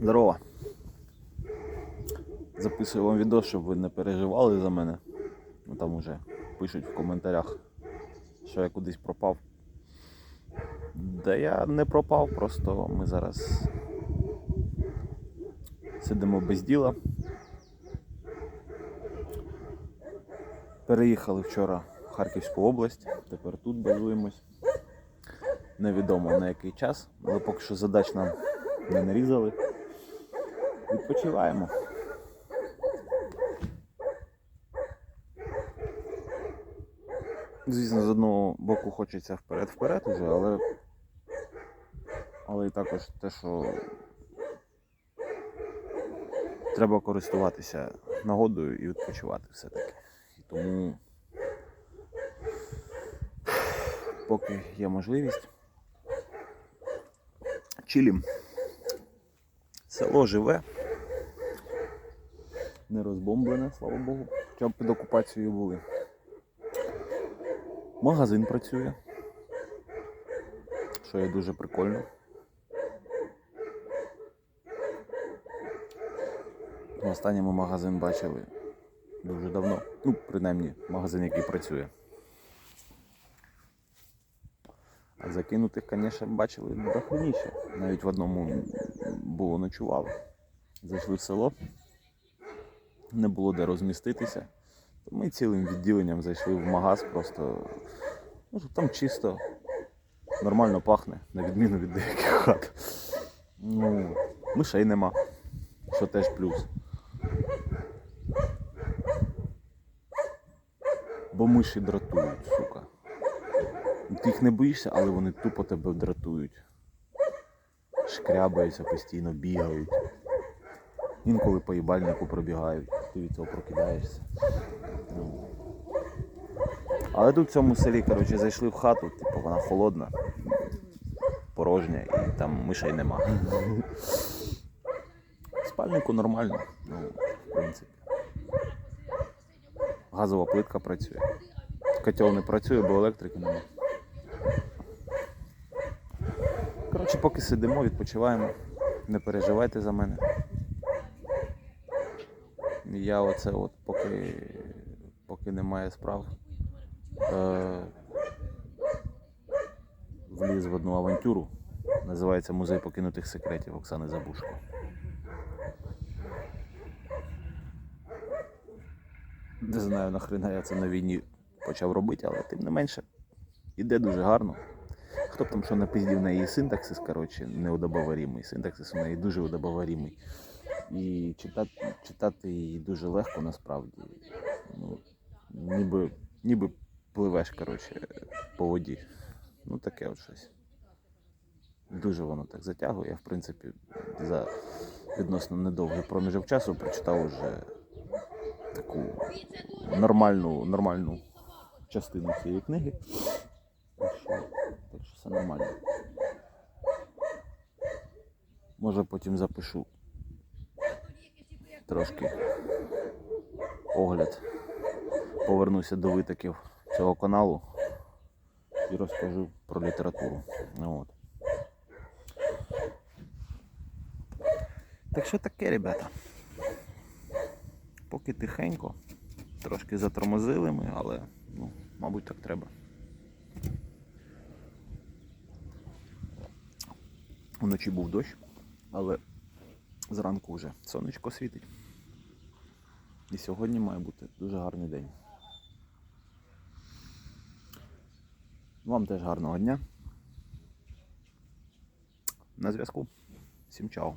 Здорово. Записую вам відео, щоб ви не переживали за мене. Ну там уже пишуть в коментарях, що я кудись пропав. Да я не пропав, просто ми зараз сидимо без діла. Переїхали вчора в Харківську область, тепер тут базуємось. Невідомо на який час, але поки що задач нам не нарізали. Відпочиваємо. Звісно, з одного боку хочеться вперед-вперед уже, але. Але і також те, що треба користуватися нагодою і відпочивати все-таки. І тому, поки є можливість, чилім. Село живе, не розбомблене, слава Богу. Хоча б під окупацією були. Магазин працює, що є дуже прикольно. Останній ми магазин бачили дуже давно. Ну, принаймні, магазин, який працює. А закинутих, звісно, бачили дохреніше. Навіть в одному було ночували. Зайшли в село, не було де розміститися. То ми цілим відділенням зайшли в магаз, просто ну, там чисто, нормально пахне, на відміну від деяких хат. Ну, мишей нема, що теж плюс. Бо миші дратують, сука. Ти їх не боїшся, але вони тупо тебе дратують. Шкрябаються, постійно бігають. Інколи по їбальнику пробігають, ти від цього прокидаєшся. Ну. Але тут в цьому селі, коротше, зайшли в хату, типу вона холодна, порожня і там мишей нема. Спальнику нормально, ну, в принципі. Газова плитка працює. Котел не працює, бо електрики немає. Коротше, поки сидимо, відпочиваємо. Не переживайте за мене. Я оце от поки, поки немає справ. Е, вліз в одну авантюру. Називається Музей покинутих секретів Оксани Забушко. Не знаю, нахрена я це на війні почав робити, але тим не менше, іде дуже гарно. Хто б там що напиздів на її синтаксис, коротше, неудобоварімий. Синтаксис у неї дуже удобоварімий. І читати, читати її дуже легко насправді. Ну, ніби, ніби пливеш, коротше, по воді. Ну таке от щось. Дуже воно так затягує. Я, в принципі, за відносно недовгий проміжок часу прочитав уже таку нормальну, нормальну частину цієї книги. Так що, так що все нормально. Може потім запишу трошки огляд. Повернуся до витоків цього каналу і розкажу про літературу. От. Так що таке, ребята? Поки тихенько, трошки затормозили ми, але ну, мабуть так треба. Вночі був дощ, але зранку вже сонечко світить. І сьогодні має бути дуже гарний день. Вам теж гарного дня. На зв'язку. Всім чао.